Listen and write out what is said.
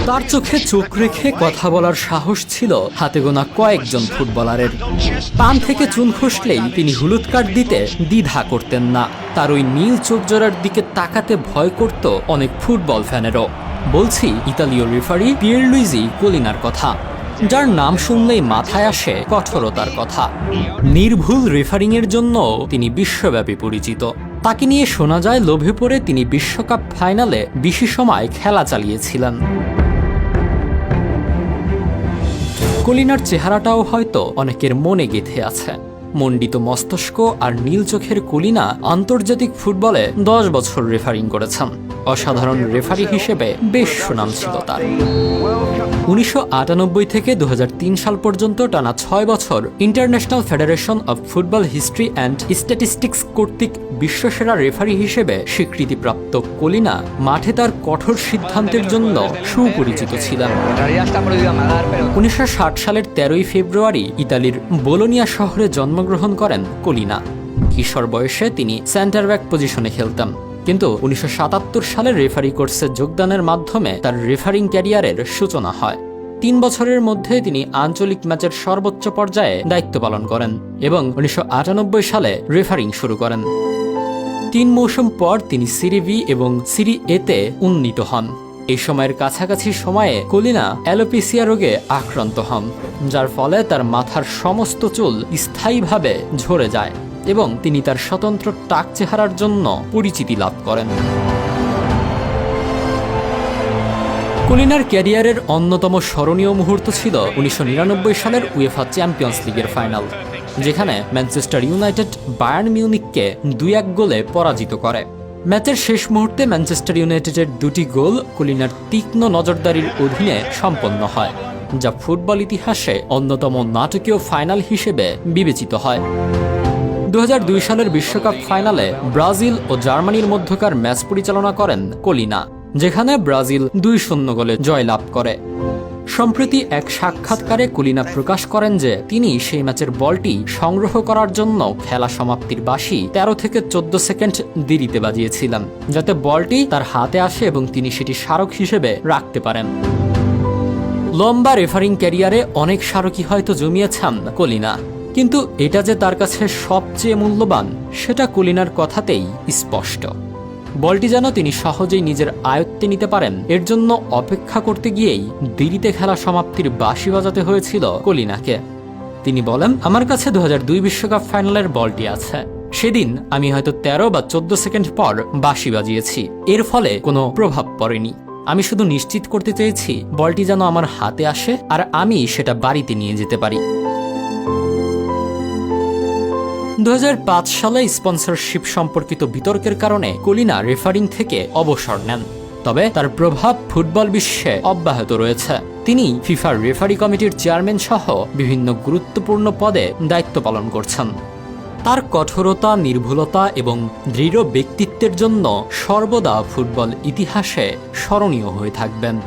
তার চোখে চোখ রেখে কথা বলার সাহস ছিল হাতে গোনা কয়েকজন ফুটবলারের। পান থেকে চুন খসলেই তিনি হলুদ কার্ড দিতে দ্বিধা করতেন না। তার ওই নীল চোখ জোড়ার দিকে তাকাতে ভয় করত অনেক ফুটবল ফ্যানেরও। বলছি, ইতালীয় রেফারি পিয়ের লুইজি কোলিনার কথা। যার নাম শুনলেই মাথায় আসে কঠোরতার কথা। নির্ভুল রেফারিংয়ের জন্য তিনি বিশ্বব্যাপী পরিচিত। তাকে নিয়ে শোনা যায়, লোভে পড়ে তিনি বিশ্বকাপ ফাইনালে বেশি সময় খেলা চালিয়েছিলেন। কলিনার চেহারাটাও হয়তো অনেকের মনে গেঁথে আছে। মণ্ডিত মস্তিষ্ক আর নীল চোখের কলিনা আন্তর্জাতিক ফুটবলে দশ বছর রেফারিং করেছেন। অসাধারণ রেফারি হিসেবে বেশ সুনাম ছিল তার। উনিশশো আটানব্বই থেকে দু হাজার তিন সাল পর্যন্ত টানা ছয় বছর international federation of football history and statistics কর্তৃক বিশ্বসেরা রেফারি হিসেবে স্বীকৃতিপ্রাপ্ত কলিনা মাঠে তার কঠোর সিদ্ধান্তের জন্য সুপরিচিত ছিলেন। উনিশশো সালের তেরোই ফেব্রুয়ারি ইতালির বোলোনিয়া শহরে জন্মগ্রহণ করেন কলিনা। কিশোর বয়সে তিনি সেন্টার ব্যাক পজিশনে খেলতেন। কিন্তু উনিশশো সাতাত্তর সালে রেফারি কোর্সে যোগদানের মাধ্যমে তার রেফারিং ক্যারিয়ারের সূচনা হয়। তিন বছরের মধ্যে তিনি আঞ্চলিক ম্যাচের সর্বোচ্চ পর্যায়ে দায়িত্ব পালন করেন এবং উনিশশো আটানব্বই সালে রেফারিং শুরু করেন। তিন মৌসুম পর তিনি সিরি বি এবং সিরি এতে উন্নীত হন। এই সময়ের কাছাকাছি সময়ে কলিনা অ্যালোপিসিয়া রোগে আক্রান্ত হন, যার ফলে তার মাথার সমস্ত চুল স্থায়ীভাবে ঝরে যায়। এবং তিনি তার স্বতন্ত্র টাক চেহারার জন্য পরিচিতি লাভ করেন। কুলিনার ক্যারিয়ারের অন্যতম স্মরণীয় মুহূর্ত ছিল উনিশশো নিরানব্বই সালের উয়েফা চ্যাম্পিয়ন্স লিগের ফাইনাল, যেখানে ম্যানচেস্টার ইউনাইটেড বায়ার্ন মিউনিককে দুই এক গোলে পরাজিত করে। ম্যাচের শেষ মুহূর্তে ম্যানচেস্টার ইউনাইটেডের দুটি গোল কুলিনার তীক্ষ্ণ নজরদারির অধীনে সম্পন্ন হয়, যা ফুটবল ইতিহাসে অন্যতম নাটকীয় ফাইনাল হিসেবে বিবেচিত হয়। দু হাজার দুই সালের বিশ্বকাপ ফাইনালে ব্রাজিল ও জার্মানির মধ্যকার ম্যাচ পরিচালনা করেন কলিনা, যেখানে ব্রাজিল দুই শূন্য গোলে জয়লাভ করে। সম্প্রতি এক সাক্ষাৎকারে কলিনা প্রকাশ করেন যে, তিনি সেই ম্যাচের বলটি সংগ্রহ করার জন্য খেলা সমাপ্তির বাসি তেরো থেকে চোদ্দ সেকেন্ড দেরিতে বাজিয়েছিলেন, যাতে বলটি তার হাতে আসে এবং তিনি সেটি স্মারক হিসেবে রাখতে পারেন। লম্বা রেফারিং ক্যারিয়ারে অনেক স্মারকই হয়তো জমিয়েছেন কলিনা। কিন্তু এটা যে তার কাছে সবচেয়ে মূল্যবান, সেটা কুলিনার কথাতেই স্পষ্ট। বলটি যেন তিনি সহজেই নিজের আয়ত্তে নিতে পারেন, এর জন্য অপেক্ষা করতে গিয়েই দেরিতে খেলা সমাপ্তির বাঁশি বাজাতে হয়েছিল কলিনাকে। তিনি বলেন, আমার কাছে দু বিশ্বকাপ ফাইনালের বলটি আছে। সেদিন আমি হয়তো তেরো বা চোদ্দ সেকেন্ড পর বাঁশি বাজিয়েছি। এর ফলে কোনো প্রভাব পড়েনি। আমি শুধু নিশ্চিত করতে চেয়েছি, বলটি যেন আমার হাতে আসে আর আমি সেটা বাড়িতে নিয়ে যেতে পারি। দু হাজার পাঁচ সালে স্পন্সরশিপ সম্পর্কিত বিতর্কের কারণে কলিনা রেফারিং থেকে অবসর নেন। তবে তার প্রভাব ফুটবল বিশ্বে অব্যাহত রয়েছে। তিনি ফিফার রেফারি কমিটির চেয়ারম্যান সহ বিভিন্ন গুরুত্বপূর্ণ পদে দায়িত্ব পালন করছেন। তার কঠোরতা, নির্ভুলতা এবং দৃঢ় ব্যক্তিত্বের জন্য সর্বদা ফুটবল ইতিহাসে স্মরণীয় হয়ে থাকবেন।